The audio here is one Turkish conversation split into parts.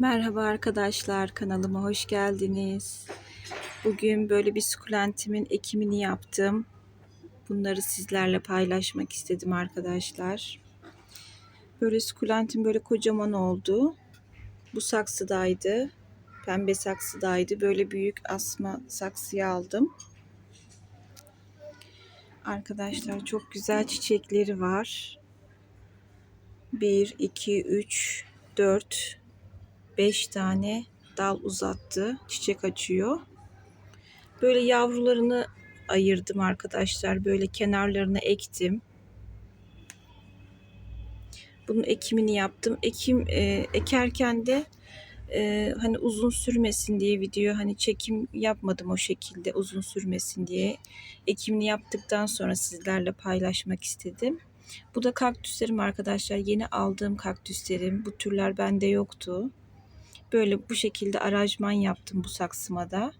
Merhaba arkadaşlar, kanalıma hoş geldiniz. Bugün böyle bir sukulentimin ekimini yaptım. Bunları sizlerle paylaşmak istedim arkadaşlar. Böyle sukulentim böyle kocaman oldu. Bu saksıdaydı. Pembe saksıdaydı. Böyle büyük asma saksıya aldım. Arkadaşlar çok güzel çiçekleri var. 1, 2, 3, 4, 5 tane dal uzattı. Çiçek açıyor. Böyle yavrularını ayırdım arkadaşlar. Böyle kenarlarına ektim. Bunun ekimini yaptım. Ekim e, ekerken de e, hani uzun sürmesin diye video hani çekim yapmadım o şekilde uzun sürmesin diye. Ekimini yaptıktan sonra sizlerle paylaşmak istedim. Bu da kaktüslerim arkadaşlar. Yeni aldığım kaktüslerim. Bu türler bende yoktu. Böyle bu şekilde aracman yaptım bu saksıma da.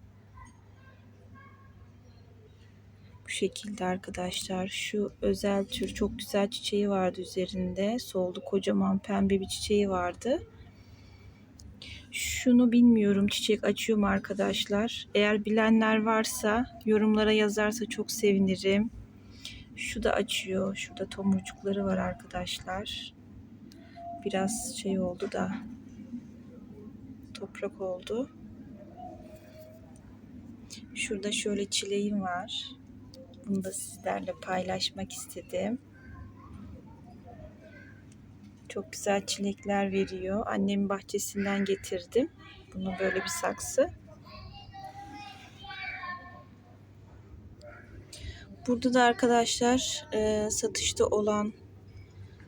Bu şekilde arkadaşlar. Şu özel tür çok güzel çiçeği vardı üzerinde. Soldu kocaman pembe bir çiçeği vardı. Şunu bilmiyorum çiçek açıyor mu arkadaşlar. Eğer bilenler varsa yorumlara yazarsa çok sevinirim. Şu da açıyor. Şurada tomurcukları var arkadaşlar. Biraz şey oldu da toprak oldu. Şurada şöyle çileğim var. Bunu da sizlerle paylaşmak istedim. Çok güzel çilekler veriyor. Annemin bahçesinden getirdim. Bunu böyle bir saksı. Burada da arkadaşlar e, satışta olan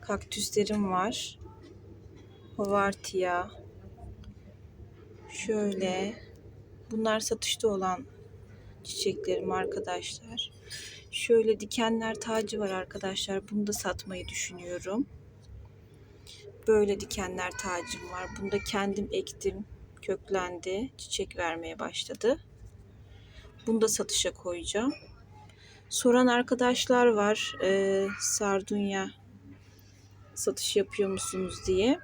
kaktüslerim var. Hovartia, Şöyle. Bunlar satışta olan çiçeklerim arkadaşlar. Şöyle dikenler tacı var arkadaşlar. Bunu da satmayı düşünüyorum. Böyle dikenler tacım var. Bunu da kendim ektim. Köklendi. Çiçek vermeye başladı. Bunu da satışa koyacağım. Soran arkadaşlar var. Ee, sardunya satış yapıyor musunuz diye.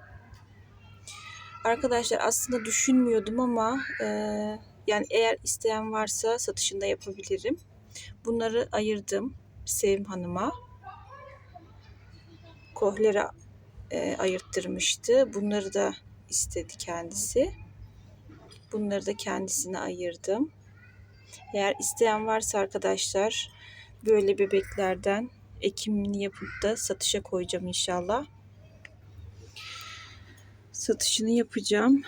Arkadaşlar aslında düşünmüyordum ama e, yani eğer isteyen varsa satışında yapabilirim. Bunları ayırdım Sevim Hanım'a. Kohlera e, ayırttırmıştı. Bunları da istedi kendisi. Bunları da kendisine ayırdım. Eğer isteyen varsa arkadaşlar böyle bebeklerden ekimini yapıp da satışa koyacağım inşallah satışını yapacağım.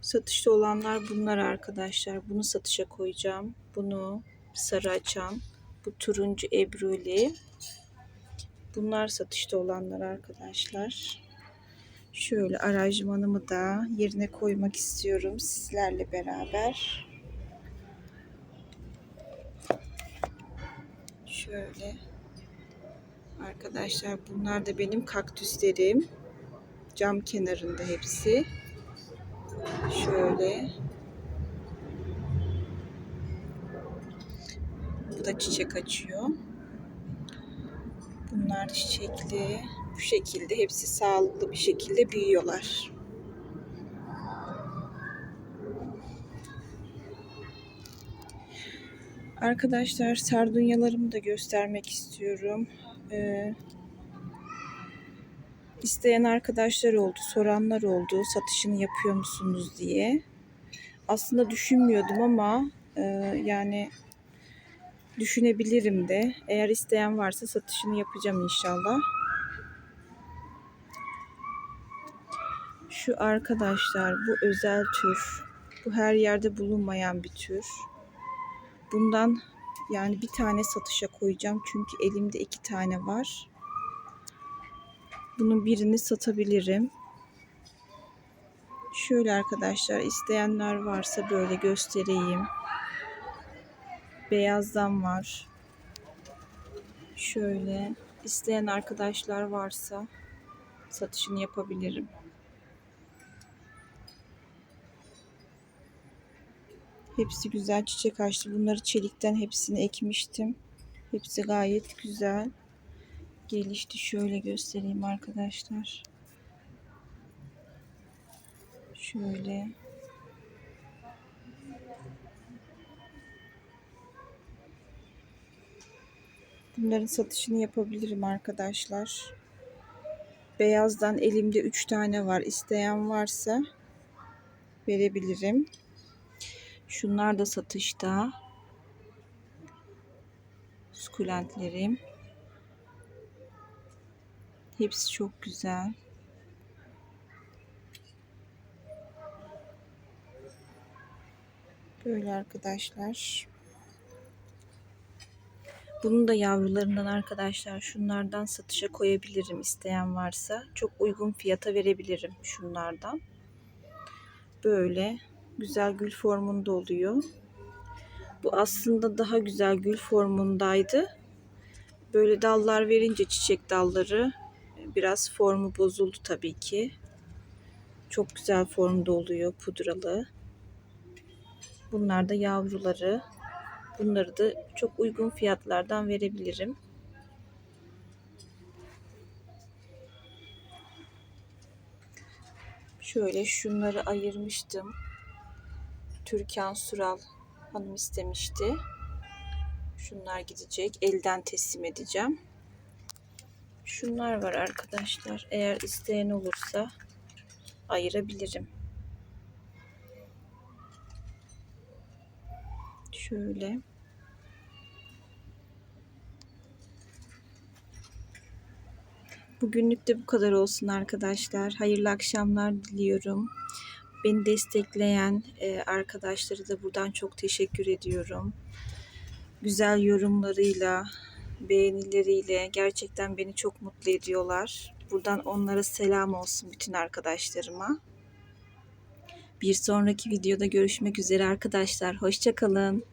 Satışta olanlar bunlar arkadaşlar. Bunu satışa koyacağım. Bunu sarı açan. Bu turuncu ebruli. Bunlar satışta olanlar arkadaşlar. Şöyle aranjmanımı da yerine koymak istiyorum sizlerle beraber. Şöyle arkadaşlar bunlar da benim kaktüslerim. Cam kenarında hepsi. Şöyle. Bu da çiçek açıyor. Bunlar çiçekli. Bu şekilde hepsi sağlıklı bir şekilde büyüyorlar. Arkadaşlar sardunyalarımı da göstermek istiyorum. Ee, İsteyen arkadaşlar oldu, soranlar oldu satışını yapıyor musunuz diye. Aslında düşünmüyordum ama e, yani düşünebilirim de. Eğer isteyen varsa satışını yapacağım inşallah. Şu arkadaşlar bu özel tür. Bu her yerde bulunmayan bir tür. Bundan yani bir tane satışa koyacağım. Çünkü elimde iki tane var. Bunun birini satabilirim. Şöyle arkadaşlar isteyenler varsa böyle göstereyim. Beyazdan var. Şöyle isteyen arkadaşlar varsa satışını yapabilirim. Hepsi güzel çiçek açtı. Bunları çelikten hepsini ekmiştim. Hepsi gayet güzel gelişti. Şöyle göstereyim arkadaşlar. Şöyle. Bunların satışını yapabilirim arkadaşlar. Beyazdan elimde 3 tane var. İsteyen varsa verebilirim. Şunlar da satışta. Sukulentlerim. Hepsi çok güzel. Böyle arkadaşlar. Bunun da yavrularından arkadaşlar şunlardan satışa koyabilirim isteyen varsa. Çok uygun fiyata verebilirim şunlardan. Böyle güzel gül formunda oluyor. Bu aslında daha güzel gül formundaydı. Böyle dallar verince çiçek dalları biraz formu bozuldu tabii ki. Çok güzel formda oluyor pudralı. Bunlar da yavruları. Bunları da çok uygun fiyatlardan verebilirim. Şöyle şunları ayırmıştım. Türkan Sural hanım istemişti. Şunlar gidecek. Elden teslim edeceğim. Şunlar var arkadaşlar. Eğer isteyen olursa ayırabilirim. Şöyle. Bugünlük de bu kadar olsun arkadaşlar. Hayırlı akşamlar diliyorum. Beni destekleyen e, arkadaşları da buradan çok teşekkür ediyorum. Güzel yorumlarıyla, beğenileriyle gerçekten beni çok mutlu ediyorlar. Buradan onlara selam olsun bütün arkadaşlarıma. Bir sonraki videoda görüşmek üzere arkadaşlar. Hoşçakalın.